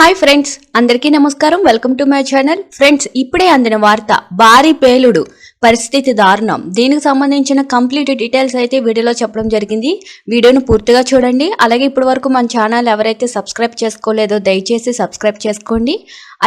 Hi friends అందరికీ నమస్కారం. Welcome to my channel. Friends ఇప్పుడే అందిన వార్త భారీ పేలుడు పరిస్థితి దారుణం. దీనికి సంబంధించిన కంప్లీట్ డీటెయిల్స్ అయితే వీడియోలో చెప్పడం జరిగింది. వీడియోను పూర్తిగా చూడండి. అలాగే ఇప్పటి వరకు మన ఛానల్ ఎవరైతే సబ్స్క్రైబ్ చేసుకోలేదో దయచేసి సబ్స్క్రైబ్ చేసుకోండి.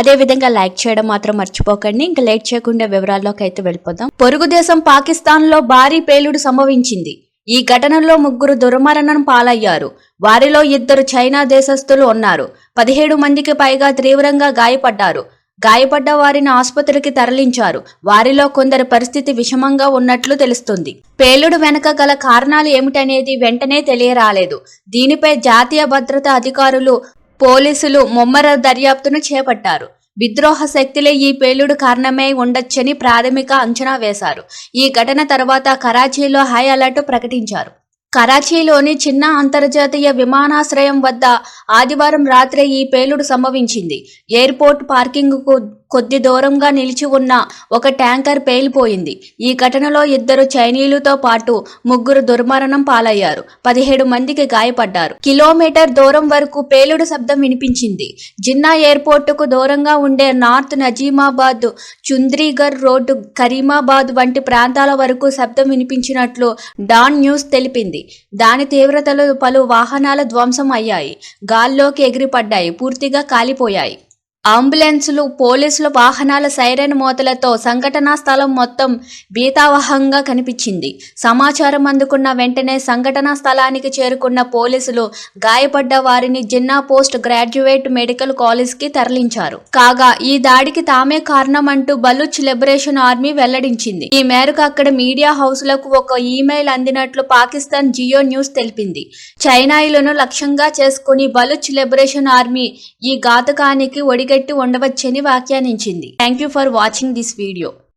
అదే విధంగా లైక్ చేయడం మాత్రం మర్చిపోకండి. ఇంకా లేట్ చేయకుండా వివరాల్లోకి అయితే వెళ్ళిపోదాం. పొరుగు దేశం పాకిస్తాన్లో భారీ పేలుడు సంభవించింది. ఈ ఘటనలో ముగ్గురు దుర్మరణం పాలయ్యారు. వారిలో ఇద్దరు చైనా దేశస్థులు ఉన్నారు. పదిహేడు మందికి పైగా తీవ్రంగా గాయపడ్డారు. గాయపడ్డ వారిని ఆసుపత్రికి తరలించారు. వారిలో కొందరి పరిస్థితి విషమంగా ఉన్నట్లు తెలుస్తుంది. పేలుడు వెనక గల కారణాలు ఏమిటనేది వెంటనే తెలియరాలేదు. దీనిపై జాతీయ భద్రతా అధికారులు పోలీసులు ముమ్మర దర్యాప్తును చేపట్టారు. విద్రోహ శక్తులే ఈ పేలుడు కారణమై ఉండొచ్చని ప్రాథమిక అంచనా వేశారు. ఈ ఘటన తర్వాత కరాచీలో హై అలర్ట్ ప్రకటించారు. కరాచీలోని చిన్న అంతర్జాతీయ విమానాశ్రయం వద్ద ఆదివారం రాత్రి ఈ పేలుడు సంభవించింది. ఎయిర్పోర్ట్ పార్కింగ్కు కొద్ది దూరంగా నిలిచి ఉన్న ఒక ట్యాంకర్ పేలిపోయింది. ఈ ఘటనలో ఇద్దరు చైనీయులతో పాటు ముగ్గురు దుర్మరణం పాలయ్యారు. పదిహేడు మందికి గాయపడ్డారు. కిలోమీటర్ దూరం వరకు పేలుడు శబ్దం వినిపించింది. జిన్నా ఎయిర్పోర్టుకు దూరంగా ఉండే నార్త్ నజీమాబాద్ చుంద్రీగర్ రోడ్డు కరీమాబాద్ వంటి ప్రాంతాల వరకు శబ్దం వినిపించినట్లు డాన్ న్యూస్ తెలిపింది. దాని తీవ్రతలో పలు వాహనాల ధ్వంసం అయ్యాయి గాల్లోకి ఎగిరిపడ్డాయి. పూర్తిగా కాలిపోయాయి. అంబులెన్సులు పోలీసుల వాహనాల సైరన్ మోతలతో సంఘటనా స్థలం మొత్తం భీతావహంగా కనిపించింది. సమాచారం అందుకున్న వెంటనే సంఘటనా స్థలానికి చేరుకున్న పోలీసులు గాయపడ్డ వారిని జిన్నా పోస్ట్ గ్రాడ్యుయేట్ మెడికల్ కాలేజ్కి తరలించారు. కాగా ఈ దాడికి తామే కారణమంటూ బలూచ్ లిబరేషన్ ఆర్మీ వెల్లడించింది. ఈ మేరకు అక్కడ మీడియా హౌస్లకు ఒక ఈమెయిల్ అందినట్లు పాకిస్తాన్ జియో న్యూస్ తెలిపింది. చైనాయిలను లక్ష్యంగా చేసుకుని బలూచ్ లిబరేషన్ ఆర్మీ ఈ ఘాతకానికి ఒడిగ పరిగెట్టి ఉండవచ్చని వ్యాఖ్యానించింది thank you for watching this video